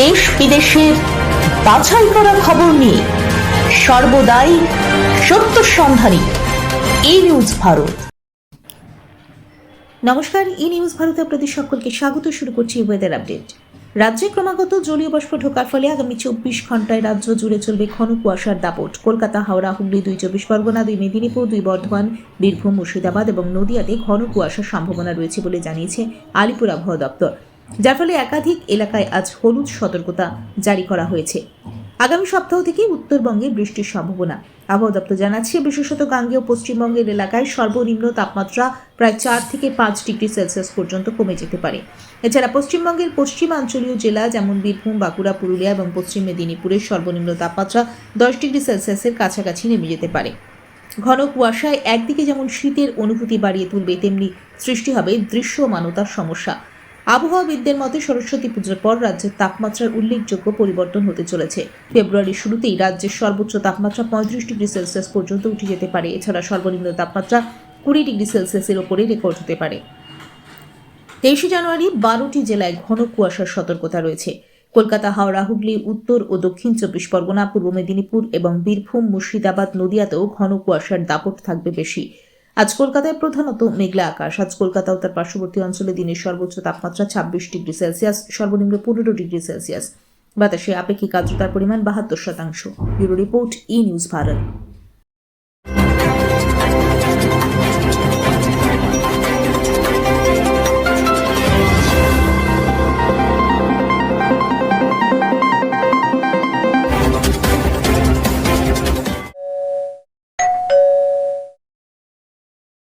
দেশ বিদেশের বাছাই করা খবর নিয়ে সর্বদাই সত্য সন্ধানী। এই নিউজ ভারত। নমস্কার ই নিউজ ভারতে আপনাদের সকলকে স্বাগত। শুরু করছি ওয়েদার আপডেট রাজ্যে ক্রমাগত জলীয় বাষ্প ঢোকার ফলে আগামী চব্বিশ ঘন্টায় রাজ্য জুড়ে চলবে ঘন কুয়াশার দাপট। কলকাতা, হাওড়া, হুগলি দুই চব্বিশ পরগনা, দুই মেদিনীপুর, দুই বর্ধমান, বীরভূম, মুর্শিদাবাদ এবং নদিয়াতে ঘন কুয়াশার সম্ভাবনা রয়েছে বলে জানিয়েছে আলিপুর আবহাওয়া দপ্তর। যার ফলে একাধিক এলাকায় আজ হলুদ সতর্কতা জারি করা হয়েছে। আগামী সপ্তাহ থেকে উত্তরবঙ্গে বৃষ্টির সম্ভাবনা। আবহাওয়া দপ্তর জানাচ্ছে, বিশেষত গাঙ্গেয় পশ্চিমবঙ্গের এলাকায় সর্বনিম্ন তাপমাত্রা প্রায় চার থেকে পাঁচ ডিগ্রি সেলসিয়াস পর্যন্ত কমে যেতে পারে। এছাড়া পশ্চিমবঙ্গের পশ্চিমাঞ্চলীয় জেলা যেমন বীরভূম, বাঁকুড়া, পুরুলিয়া এবং পশ্চিম মেদিনীপুরের সর্বনিম্ন তাপমাত্রা দশ ডিগ্রি সেলসিয়াসের কাছাকাছি নেমে যেতে পারে। ঘন কুয়াশায় একদিকে যেমন শীতের অনুভূতি বাড়িয়ে তুলবে, তেমনি সৃষ্টি হবে দৃশ্যমানতার সমস্যা। আবহাওয়াবিদদের মতে সরস্বতী পুজোর পর রাজ্যের তাপমাত্রার উল্লেখযোগ্য পরিবর্তন হতে চলেছে। ফেব্রুয়ারির শুরুতেই রাজ্যের সর্বোচ্চ তাপমাত্রা পঁয়ত্রিশ ডিগ্রি সেলসিয়াস পর্যন্ত উঠে যেতে পারে। এছাড়া সর্বনিম্ন তাপমাত্রা কুড়ি ডিগ্রি সেলসিয়াসের ওপরে রেকর্ড হতে পারে। তেইশে জানুয়ারি বারোটি জেলায় ঘন কুয়াশার সতর্কতা রয়েছে। কলকাতা, হাওড়া, হুগলি, উত্তর ও দক্ষিণ চব্বিশ পরগনা, পূর্ব মেদিনীপুর এবং বীরভূম, মুর্শিদাবাদ নদিয়াতেও ঘন কুয়াশার দাপট থাকবে বেশি। আজ কলকাতায় প্রধানত মেঘলা আকাশ। আজ কলকাতা ও তার পার্শ্ববর্তী অঞ্চলে দিনের সর্বোচ্চ তাপমাত্রা ছাব্বিশ ডিগ্রি সেলসিয়াস, সর্বনিম্ন পনেরো ডিগ্রি সেলসিয়াস। বাতাসে আপেক্ষিক আর্দ্রতার পরিমাণ বাহাত্তর শতাংশ। Bureau report, E news Bharat.